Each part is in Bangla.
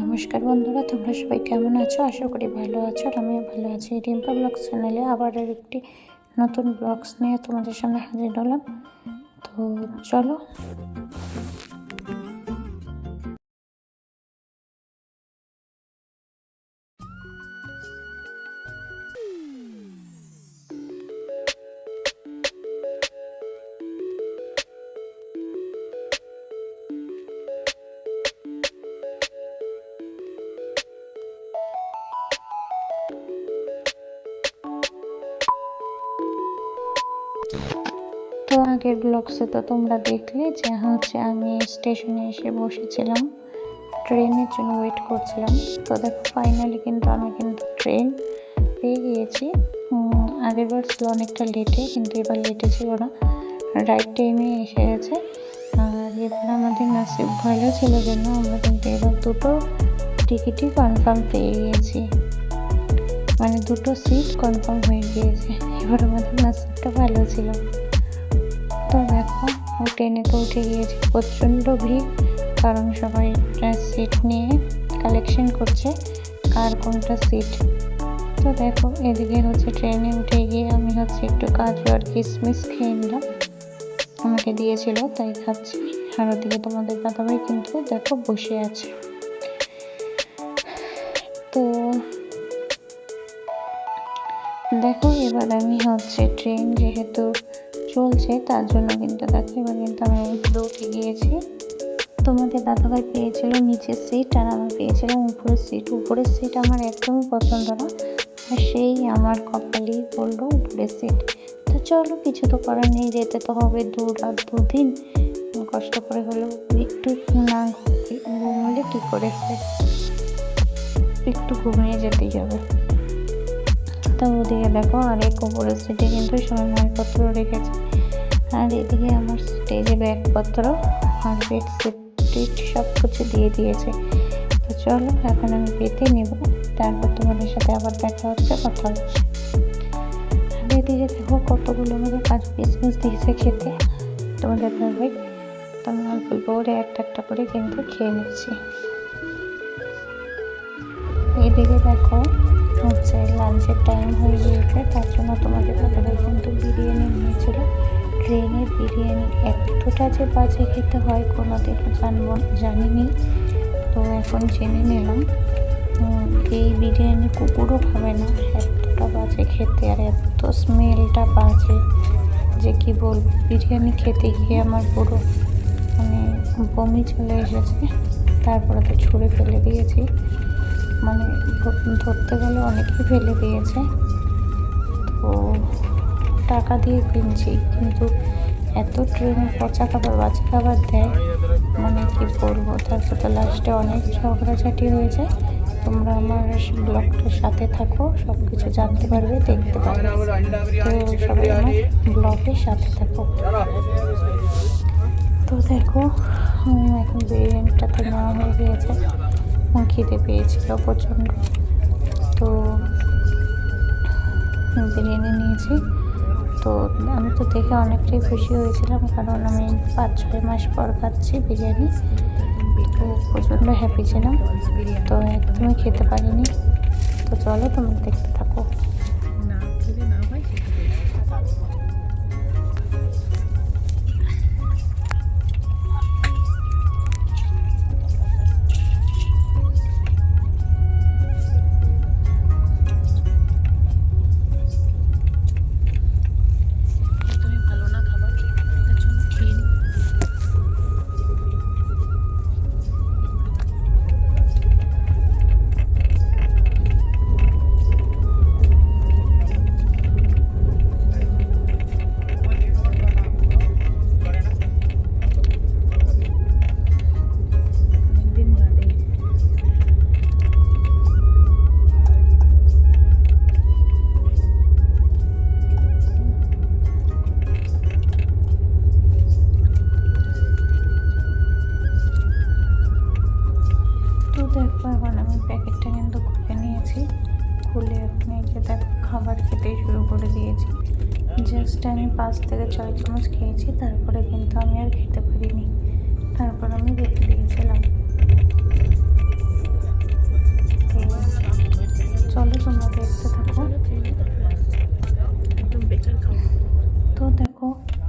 নমস্কার বন্ধুরা, তোমরা সবাই কেমন আছো? আশা করি ভালো আছো আর আমিও ভালো আছি। রিম্পা ব্লগস চ্যানেলে আবার একটি নতুন ব্লগস নিয়ে তোমাদের সামনে হাজির হলাম। তো চলো তো আগের ব্লগসে তো তোমরা দেখলে যে হচ্ছে আমি স্টেশনে এসে বসেছিলাম। ট্রেনের জন্য ওয়েট করছিলাম। তো দেখো ফাইনালি কিন্তু আমি কিন্তু ট্রেন পেয়ে গিয়েছি। আগের বার ছিল অনেকটা লেটে কিন্তু এবার লেটে ছিল না। রাইট টাইমে এসে গেছে। আর এবার আমাদের নাসিব ভালো ছিল জন্য আমরা কিন্তু এবার দুটো টিকিটই কনফার্ম পেয়ে গিয়েছি। মানে দুটো সিট কনফার্ম হয়ে গিয়েছে। এবার আমাদের নাসিবটা ভালো ছিল। তো দেখো, ও ট্রেনে তো উঠে গিয়েছে। প্রচণ্ড ভিড়, কারণ সবাই সিট নিয়ে কালেকশন করছে, কার কোনটা সিট তো দেখো, এদিকে হচ্ছে ট্রেনে উঠে গিয়ে আমি হচ্ছে একটু কাজু আর কিশমিশ খেয়ে নিলাম। আমাকে দিয়েছিল, তাই খাচ্ছি। আর ওদিকে তোমাদের দাদাভাই কিন্তু দেখো বসে আছে। তো দেখো, এবার আমি হচ্ছে ট্রেন যেহেতু চলছে, তার জন্য কিন্তু দেখো, এবার কিন্তু আমি উপরে উঠে গিয়েছি। তোমাদের দাদাভাই পেয়েছিল নিচের সিট আর আমি পেয়েছিলাম উপরের সিট উপরের সিট আমার একদমই পছন্দ না আর সেই আমার কপালেই পড়ল উপরের সিট তো চলো, কিছু তো করার নেই, যেতে তো হবে দু রাত দুদিন। কষ্ট করে হলেও একটু না ঘুমলে কী করে একটু ঘুমিয়ে যেতেই হবে। তো ওদিকে দেখো, আর এক উপরের সিটে কিন্তু সবাই মালপত্র রেখেছে। আর এদিকে আমার স্টেজে ব্যাগপত্র আর বেডশিট টিট সব কিছু দিয়ে দিয়েছে। তো চলো, এখন আমি পেতে নেব। তারপর তোমাদের সাথে আবার দেখা হচ্ছে, কথা হচ্ছে। আর এদিকে দেখো, কতগুলো আমাদের কাজু কিশমিশ দিয়েছে খেতে। তোমাদের ভাবে তো আমি একটা একটা করে কিন্তু খেয়ে নিচ্ছি। এদিকে দেখো হচ্ছে লাঞ্চের টাইম হয়ে গিয়েছে, তার জন্য তোমাদের দাদাভাই কিন্তু বিরিয়ানি নিয়েছিল। ট্রেনের বিরিয়ানি এতটা যে বাজে খেতে হয় কোনো দিনও জানব জানিনি। তো এখন জেনে নিলাম এই বিরিয়ানি কুকুরও খাবে না, এতটা বাজে খেতে আর এত স্মেলটা বাজে। যে কি বলব, বিরিয়ানি খেতে গিয়ে আমার পুরো মানে বমি চলে এসেছে, তারপরে তো ছুঁড়ে ফেলে দিয়েছি। মানে ধর- ধরতে গেলে অনেকেই ফেলে দিয়েছে। তো টাকা দিয়ে কিনছি, কিন্তু এত ট্রেনে পচা খাবার, বাজে খাবার দেয় মানে কি বলব? তারপর তো লাস্টে অনেক ঝগড়াঝাটি যায় তোমরা আমার ব্লগটার সাথে থাকো সব কিছু জানতে পারবে, দেখতে পারবে। তো সবাই আমার ব্লগের সাথে থাকো। তো দেখো এখন বিরিয়ানিটা তো নেওয়া হয়ে গিয়েছে। আমার খিদে পেয়েছিল প্রচণ্ড। তো বিরিয়ানি নিয়েছি। তো আমি তো দেখে অনেকটাই খুশি হয়েছিলাম, কারণ আমি পাঁচ ছয় মাস পর খাচ্ছি বিরিয়ানি। তো প্রচণ্ড হ্যাপি ছিলাম। তো একদমই খেতে পারিনি। তো চলো, তোমার দেখতে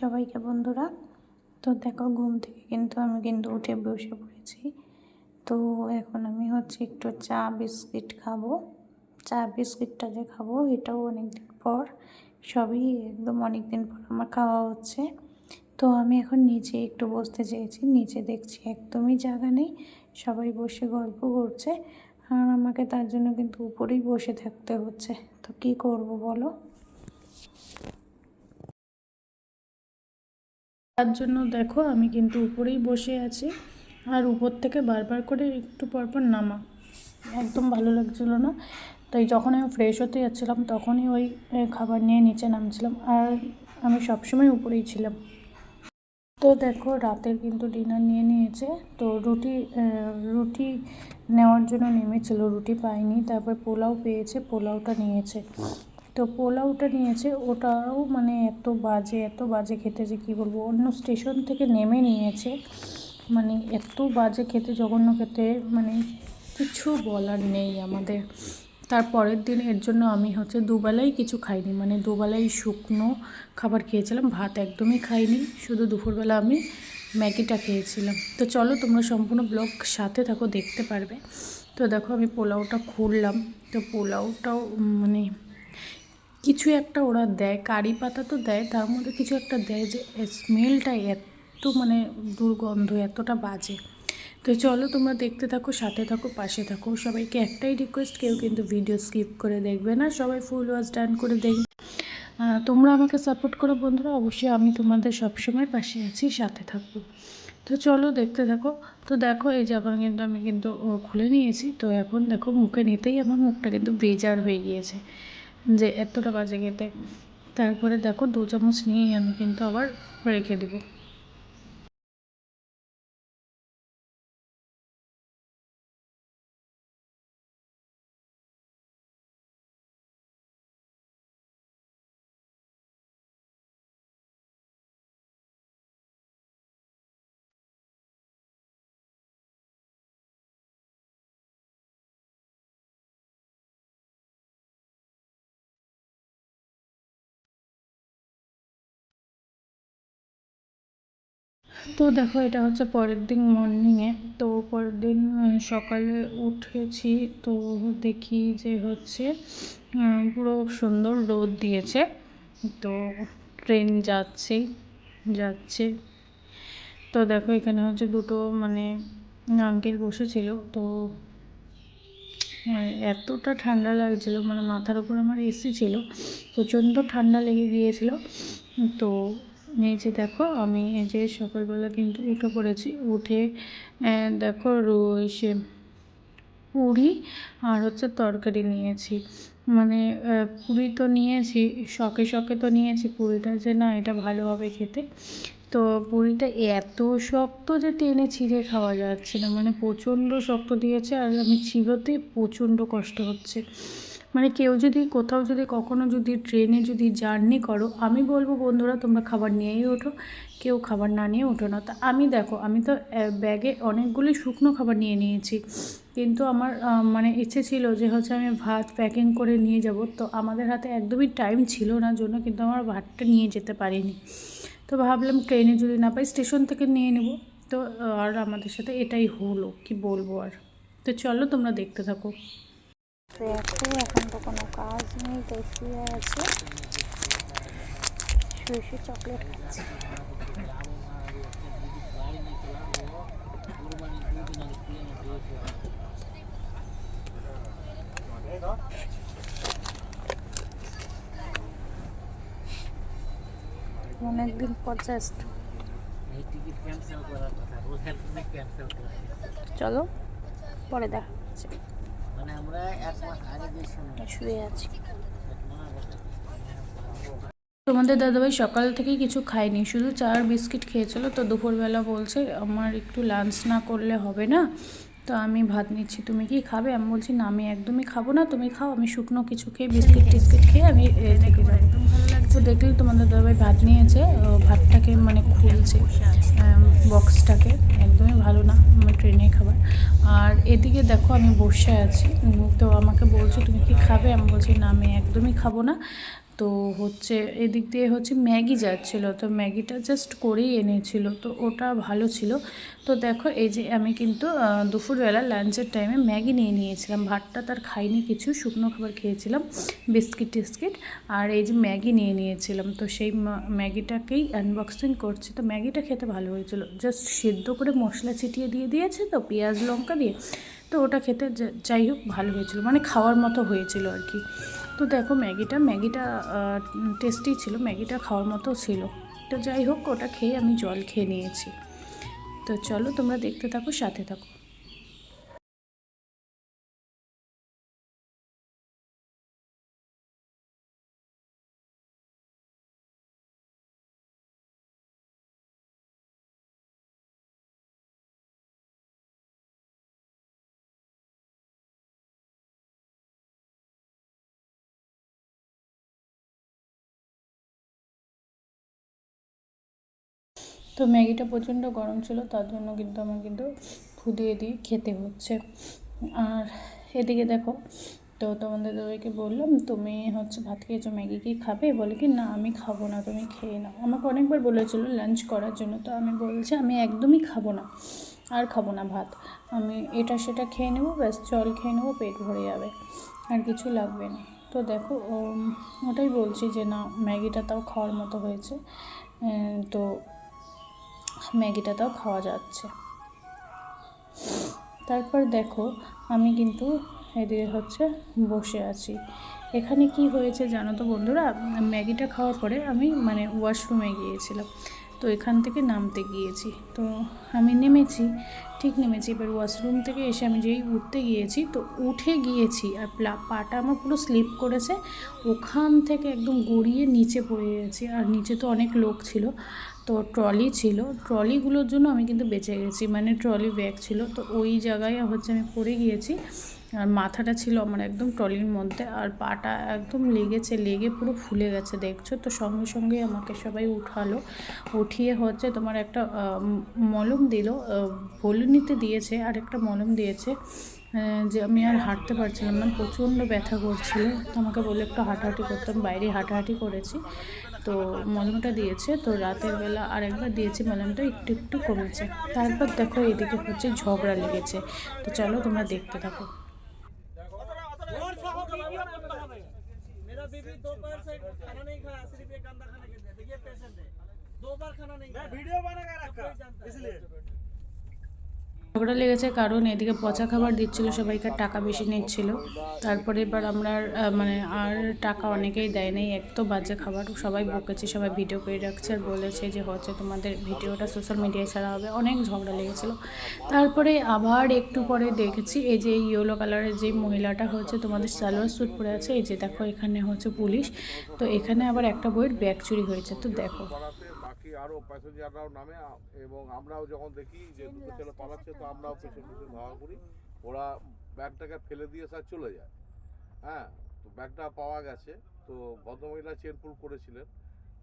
সবাইকে বন্ধুরা। তো দেখো, ঘুম থেকে কিন্তু আমি কিন্তু উঠে বসে পড়েছি। তো এখন আমি হচ্ছে একটু চা, বিস্কিট খাব। চা, বিস্কিটটা যে খাব, এটাও অনেক দিন পর। সবই একদম অনেক দিন পর আমার খাওয়া হচ্ছে। তো আমি এখন নিচে একটু বসতে চেয়েছি। নিচে দেখছি একদমই জায়গা নেই। সবাই বসে গল্প করছে। আর আমাকে তার জন্য কিন্তু উপরেই বসে থাকতে হচ্ছে। তো কি করব বলো? তার জন্য দেখো আমি কিন্তু উপরেই বসে আছি। আর উপর থেকে বারবার করে একটু পরপর নামা। একদম ভালো লাগছিল না। তাই যখন আমি ফ্রেশ হতে যাচ্ছিলাম, তখনই ওই খাবার নিয়ে নিচে নামছিলাম। আর আমি সবসময় উপরেই ছিলাম। তো দেখো, রাতের কিন্তু ডিনার নিয়ে নিয়েছে। তো রুটি রুটি নেওয়ার জন্য নেমেছিল। রুটি পাইনি। তারপর পোলাও পেয়েছে, পোলাওটা নিয়েছে। তো পোলাওটা নিয়েছে, ওটাও মানে এত বাজে এত বাজে খেতে যে কী বলব, অন্য স্টেশন থেকে নেমে নিয়েছে। মানে এত বাজে খেতে, জঘন্য খেতে মানে কিছু বলার নেই আমাদের। তারপরের দিন এর জন্য আমি হচ্ছে দুবেলাই কিছু খাইনি মানে দুবেলাই শুকনো খাবার খেয়েছিলাম, ভাত একদমই খাইনি, শুধু দুপুরবেলা আমি ম্যাগিটা খেয়েছিলাম। তো চলো তোমরা সম্পূর্ণ ব্লগ সাথে থাকো, দেখতে পারবে। তো দেখো আমি পোলাওটা খুললাম, তো পোলাওটাও মানে কিছু একটা ওরা দেয়, কারি পাতা তো দেয়, তার মধ্যে কিছু একটা দেয় যে স্মেলটা এত মানে দুর্গন্ধ, এতটা বাজে। তো চলো তোমরা দেখতে থাকো, সাথে থাকো, পাশে থাকো। সবাইকে একটাই রিকোয়েস্ট কেউ কিন্তু ভিডিও স্কিপ করে দেখবে না, সবাই ফুল ওয়াচ ডান করে দেখবে। তোমরা আমাকে সাপোর্ট করো বন্ধুরা, অবশ্যই আমি তোমাদের সবসময় পাশে আছি, সাথে থাকব। তো চলো দেখতে থাকো। তো দেখো, এই জামা কিন্তু আমি কিন্তু খুলে নিয়েছি, তো এখন দেখো মুখে নিতেই আমার মুখটা কিন্তু বেজার হয়ে গিয়েছে। যে এতটা বাজে খেতে। তারপরে দেখো দু চামচ নিয়েই আমি কিন্তু আবার রেখে দেবো। তো দেখো, এটা হচ্ছে পরের দিন মর্নিংয়ে তো পরের দিন সকালে উঠেছি। তো দেখি যে হচ্ছে পুরো সুন্দর রোদ দিয়েছে। তো ট্রেন যাচ্ছেই যাচ্ছে। তো দেখো, এখানে হচ্ছে দুটো মানে আঙ্কেল বসেছিল। তো মানে এতটা ঠান্ডা লাগছিল মানে মাথার উপর আমার এসি ছিল। প্রচণ্ড ঠান্ডা লেগে গিয়েছিল। তো এই যে দেখো, আমি এই যে সকালবেলা কিন্তু উঠে পড়েছি। উঠে দেখো রো- সে পুরি আর হচ্ছে তরকারি নিয়েছি। মানে পুরি তো নিয়েছি, শখে শখে তো নিয়েছি। পুরিটা যে না, এটা ভালো হবে খেতে। তো পুরিটা এত শক্ত যে টেনে ছিঁড়ে খাওয়া যাচ্ছে না। মানে প্রচণ্ড শক্ত দিয়েছে আর আমি চিবোতে প্রচণ্ড কষ্ট হচ্ছে। মানে কেউ যদি কোথাও যদি কখনো যদি ট্রেনে যদি জার্নি করো, আমি বলব বন্ধুরা তোমরা খাবার নিয়েই ওঠো, কেউ খাবার না নিয়ে ওঠো না। তা আমি দেখো, আমি তো ব্যাগে অনেকগুলি শুকনো খাবার নিয়ে নিয়েছি। কিন্তু আমার মানে ইচ্ছে ছিল যে হচ্ছে আমি ভাত প্যাকিং করে নিয়ে যাব। তো আমাদের হাতে একদমই টাইম ছিল না, জন্য কিন্তু আমার ভাতটা নিয়ে যেতে পারিনি। তো ভাবলাম ট্রেনে যদি না পাই স্টেশন থেকে নিয়ে নেব। তো, আর আমাদের সাথে এটাই হলো, কি বলব আর। তো চলো তোমরা দেখতে থাকো। দেখো এখন তো কোনো কাজ নেই, তাই শুয়ে আছে। শুয়ে শুয়ে চকলেট খাচ্ছে। অনেকদিন পর জাস্ট। চলো, পরে দেখা মানে শুয়ে আছি। তোমাদের দাদাভাই সকাল থেকে কিছু খায়নি শুধু চা আর বিস্কিট খেয়েছিল। তো দুপুরবেলা বলছে আমার একটু লাঞ্চ না করলে হবে না। তো আমি ভাত নিচ্ছি। তুমি কি খাবে? আমি বলছি না আমি একদমই খাব না। তুমি খাও আমি শুকনো কিছু খেয়ে বিস্কিট টিস্কিট খেয়ে আমি থেকে যাব। তো দেখলে তোমাদের দাদাভাই ভাত নিয়েছে। ভাতটাকে মানে খুলছে বক্সটাকে। একদমই ভালো না আমার ট্রেনে খাবার। আর এদিকে দেখো আমি বসে আছি। তো আমাকে বলছো তুমি কি খাবে? আমি বলছি না আমি একদমই খাব না। তো হচ্ছে এদিক দিয়ে হচ্ছে ম্যাগি যাচ্ছিল, তো ম্যাগিটা জাস্ট করেই এনেছিল, তো ওটা ভালো ছিল। তো দেখো এই যে আমি কিন্তু দুপুরবেলা লাঞ্চের টাইমে ম্যাগি নিয়ে নিয়েছিলাম। ভাতটা তার খাইনি, কিছু শুকনো খাবার খেয়েছিলাম, বিস্কিট টিস্কিট, আর এই যে ম্যাগি নিয়ে নিয়েছিলাম। তো সেই ম্যাগিটাকেই আনবক্সিং করছি। তো ম্যাগিটা খেতে ভালো হয়েছিল। জাস্ট সিদ্ধ করে মশলা ছিটিয়ে দিয়ে দিয়েছে তো, পেঁয়াজ, লঙ্কা দিয়ে, তো ওটা খেতে যাই হোক ভালো হয়েছিল। মানে খাওয়ার মতো হয়েছিল আর কি। তো দেখো ম্যাগিটা ম্যাগিটা টেস্টি ছিল, ম্যাগিটা খাওয়ার মতো ছিল। তো যাই হোক, ওটা খেয়ে আমি জল খেয়ে নিয়েছি। তো চলো তোমরা দেখতে থাকো, সাথে থাকো। তো ম্যাগিটা প্রচণ্ড গরম ছিল, তার জন্য কিন্তু আমার কিন্তু ফু দিয়ে খেতে হচ্ছে। আর এদিকে দেখো, তো তোমাদের দাদাকে বললাম, তুমি হচ্ছে ভাত খেয়েছো, ম্যাগি কি খাবে? বলে কি, না, আমি খাব না, তুমি খেয়ে নাও। আমাকে অনেকবার বলেছিল লাঞ্চ করার জন্য, তো আমি বলছি, আমি একদমই খাব না, আর খাব না ভাত। আমি এটা সেটা খেয়ে নেব, ব্যাস জল খেয়ে নেব, পেট ভরে যাবে, আর কিছু লাগবে না। তো দেখো ওটাই বলছি যে, না, ম্যাগিটা তাও খাওয়ার মতো হয়েছে। তো ম্যাগিটা তাও খাওয়া যাচ্ছে। তারপর দেখো, আমি কিন্তু এদিকে হচ্ছে বসে আছি। এখানে কি হয়েছে জানো তো বন্ধুরা? ম্যাগিটা খাওয়ার পরে আমি মানে ওয়াশরুমে গিয়েছিলাম। তো এখান থেকে নামতে গিয়েছি। তো আমি নেমেছি ঠিক নেমেছি। এবার ওয়াশরুম থেকে এসে আমি যেই উঠতে গিয়েছি, তো উঠে গিয়েছি আর পাটা আমার পুরো স্লিপ করেছে। ওখান থেকে একদম গড়িয়ে নিচে পড়ে গেছি আর নিচে তো অনেক লোক ছিল, তো ট্রলি ছিল। ট্রলিগুলোর জন্য আমি কিন্তু বেঁচে গেছি মানে ট্রলি ব্যাগ ছিল। তো ওই জায়গায় হচ্ছে আমি পড়ে গিয়েছি। আর মাথাটা ছিল আমার একদম ট্রলির মধ্যে আর পাটা একদম লেগেছে, লেগে পুরো ফুলে গেছে, দেখছ? তো সঙ্গে সঙ্গে আমাকে সবাই উঠালো। উঠিয়ে হচ্ছে তোমার একটা মলম দিল ভলুনিতে দিয়েছে, আর একটা মলম দিয়েছে যে আমি আর হাঁটতে পারছিলাম না, প্রচণ্ড ব্যথা করছিল। তো আমাকে বলে একটু হাঁটাহাঁটি করতাম বাইরে হাঁটাহাঁটি করেছি। তো মলমটা দিয়েছে, তো রাতের বেলা আর একবার দিয়েছি মলমটা, একটু একটু কমেছে। তারপর দেখো এদিকে হচ্ছে ঝগড়া লেগেছে। তো চলো তোমরা দেখতে থাকো। मेरा बार से खाना नहीं खाया सिर्फ़ एक गंदा खाना देखिए पेशेंट है। दो बार खाना नहीं खाया वीडियो बना के रखा इसलिए। ঝগড়া লেগেছে কারণ এদিকে পচা খাবার দিচ্ছিল সবাইকার টাকা বেশি নিচ্ছিল। তারপরে এবার আমরা মানে আর টাকা অনেকেই দেয় নাই, এক তো বাজে খাবার, সবাই বকেছে, সবাই ভিডিও করে রাখছে আর বলেছে যে, হচ্ছে তোমাদের ভিডিওটা সোশ্যাল মিডিয়ায় ছাড়া হবে। অনেক ঝগড়া লেগেছিলো। তারপরে আবার একটু পরে দেখেছি, এই যে ইয়েলো কালারের যে মহিলাটা হচ্ছে, তোমাদের সালোয়ার স্যুট পরে আছে, এই যে দেখো এখানে হচ্ছে পুলিশ। তো এখানে আবার একটা বইয়ের ব্যাগ চুরি হয়েছে, তো দেখো। পাড়াতে বাকি আরও প্যাসেঞ্জাররাও নামে এবং আমরাও যখন দেখি যে দুটো ছেলে পালাচ্ছে তো আমরাও পেছন পেছন ধাওয়া করি। ওরা ব্যাগটাকে ফেলে দিয়ে স্যার চলে যায়। হ্যাঁ তো ব্যাগটা পাওয়া গেছে। তো ভদ্রমহিলা চেনপুল করেছিলেন।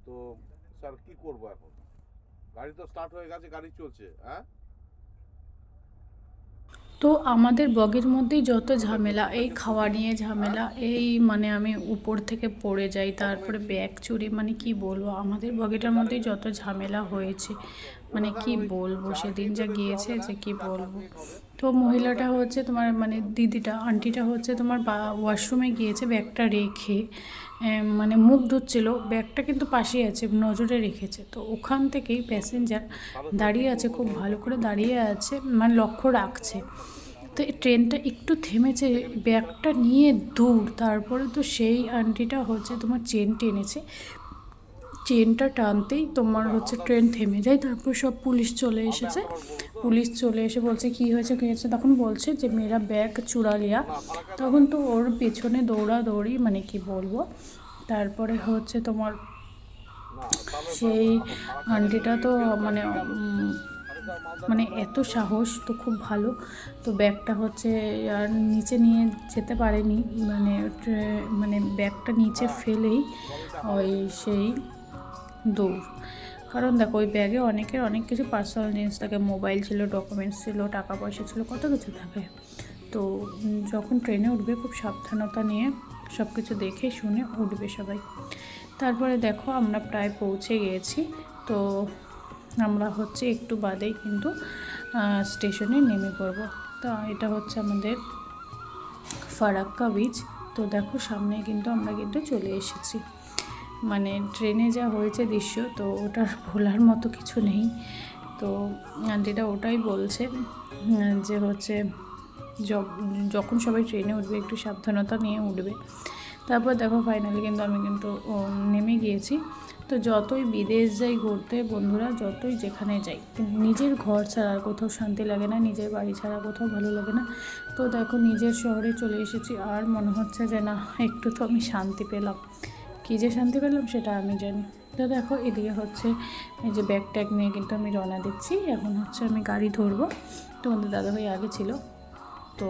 তো স্যার কি করব এখন? গাড়ি তো স্টার্ট হয়ে গেছে গাড়ি চলছে হ্যাঁ? তো আমাদের বগির মধ্যেই যত ঝামেলা, এই খাওয়া নিয়ে ঝামেলা, এই মানে আমি উপর থেকে পড়ে যাই, তারপরে ব্যাগ চুরি মানে কি বলব, আমাদের বগিটার মধ্যেই যত ঝামেলা হয়েছে মানে কি বলব, সেদিন যা গিয়েছে যে কি বলব। তো মহিলাটা হচ্ছে তোমার মানে দিদিটা, আন্টিটা হচ্ছে তোমার ওয়াশরুমে গিয়েছে ব্যাগটা রেখে মানে মুখ ধুচ্ছিল ব্যাগটা কিন্তু পাশেই আছে, নজরে রেখেছে। তো ওখান থেকেই প্যাসেঞ্জার দাঁড়িয়ে আছে, খুব ভালো করে দাঁড়িয়ে আছে মানে লক্ষ্য রাখছে। তো ট্রেনটা একটু থেমেছে, ব্যাগটা নিয়ে দূর। তারপরে তো সেই আন্টিটা হচ্ছে তোমার চেন টেনেছে। চেনটা টানতেই তোমার হচ্ছে ট্রেন থেমে যায়। তারপর সব পুলিশ চলে এসেছে। পুলিশ চলে এসে বলছে, কি হয়েছে, কী হয়েছে? তখন বলছে যে, মেয়েরা ব্যাগ চুরা লিয়া তখন তো ওর পেছনে দৌড়াদৌড়ি মানে কি বলব? তারপরে হচ্ছে তোমার সেই আন্টিটা তো মানে মানে এত সাহস, তো খুব ভালো। তো ব্যাগটা হচ্ছে, আর নিচে নিয়ে যেতে পারেনি। মানে মানে ব্যাগটা নিচে ফেলেই ওই সেই দৌড়। কারণ দেখো, ওই ব্যাগে অনেকের অনেক কিছু পার্সোনাল জিনিস থাকে। মোবাইল ছিল ডকুমেন্টস ছিল টাকা পয়সা ছিল, কত কিছু থাকে। তো যখন ট্রেনে উঠবে, খুব সাবধানতা নিয়ে সব কিছু দেখে, শুনে উঠবে সবাই। তারপরে দেখো, আমরা প্রায় পৌঁছে গিয়েছি। তো আমরা হচ্ছে একটু বাদেই কিন্তু স্টেশনে নেমে পড়ব। তো এটা হচ্ছে আমাদের ফারাক্কা বিচ তো দেখো সামনে কিন্তু আমরা কিন্তু চলে এসেছি। মানে ট্রেনে যা হয়েছে দৃশ্য, তো ওটার ভোলার মতো কিছু নেই। তো আন্টিটা ওটাই বলছে, যে হচ্ছে যখন সবাই ট্রেনে উঠবে, একটু সাবধানতা নিয়ে উঠবে। তারপর দেখো ফাইনালি কিন্তু আমি কিন্তু নেমে গিয়েছি। তো যতই বিদেশ যাই ঘুরতে, বন্ধুরা, যতই যেখানে যাই, নিজের ঘর ছাড়া আর কোথাও শান্তি লাগে না, নিজের বাড়ি ছাড়া কোথাও ভালো লাগে না। তো দেখো, নিজের শহরে চলে এসেছি, আর মনে হচ্ছে যে না, একটু তো আমি শান্তি পেলাম। কী যে শান্তি পেলাম সেটা আমি জানি। তো দেখো, এদিকে হচ্ছে এই যে ব্যাগ ট্যাগ নিয়ে কিন্তু আমি রওনা দিচ্ছি। এখন হচ্ছে আমি গাড়ি ধরবো। তোমাদের দাদাভাই আগে ছিল। তো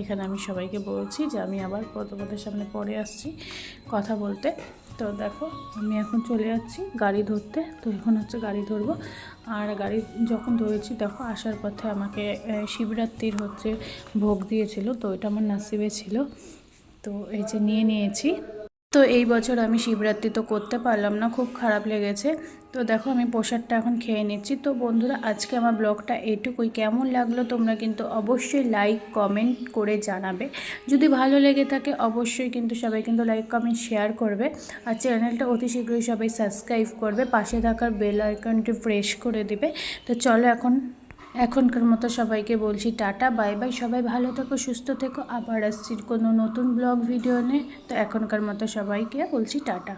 এখানে আমি সবাইকে বলছি যে আমি আবার তোমাদের সামনে পরে আসছি কথা বলতে। তো দেখো, আমি এখন চলে যাচ্ছি গাড়ি ধরতে। তো এখন হচ্ছে গাড়ি ধরবো। আর গাড়ি যখন ধরেছি, দেখো, আসার পথে আমাকে শিবরাত্রির হচ্ছে ভোগ দিয়েছিল। তো এটা আমার নাসিবে ছিল। তো এই যে নিয়ে নিয়েছি। তো এই বছর আমি শিবরাত্রি তো করতে পারলাম না, খুব খারাপ লেগেছে। তো দেখো আমি প্রসাদটা এখন খেয়ে নিচ্ছি। তো বন্ধুরা, আজকে আমার ব্লগটা এটুকুই। কেমন লাগল তোমরা কিন্তু অবশ্যই লাইক, কমেন্ট করে জানাবে। যদি ভালো লেগে থাকে, অবশ্যই কিন্তু সবাই কিন্তু লাইক, কমেন্ট, শেয়ার করবে। আর চ্যানেলটা অতি শীঘ্রই সবাই সাবস্ক্রাইব করবে। পাশে থাকার বেল আইকনটি প্রেস করে দিবে। তো চলো এখন এখনকার মতো সবাইকে বলছি টাটা, বাই বাই, সবাই ভালো থেকো, সুস্থ থেকো। আবার আসছি কোনো নতুন ব্লগ, ভিডিও নিয়ে। তো এখনকার মতো সবাইকে বলছি টাটা।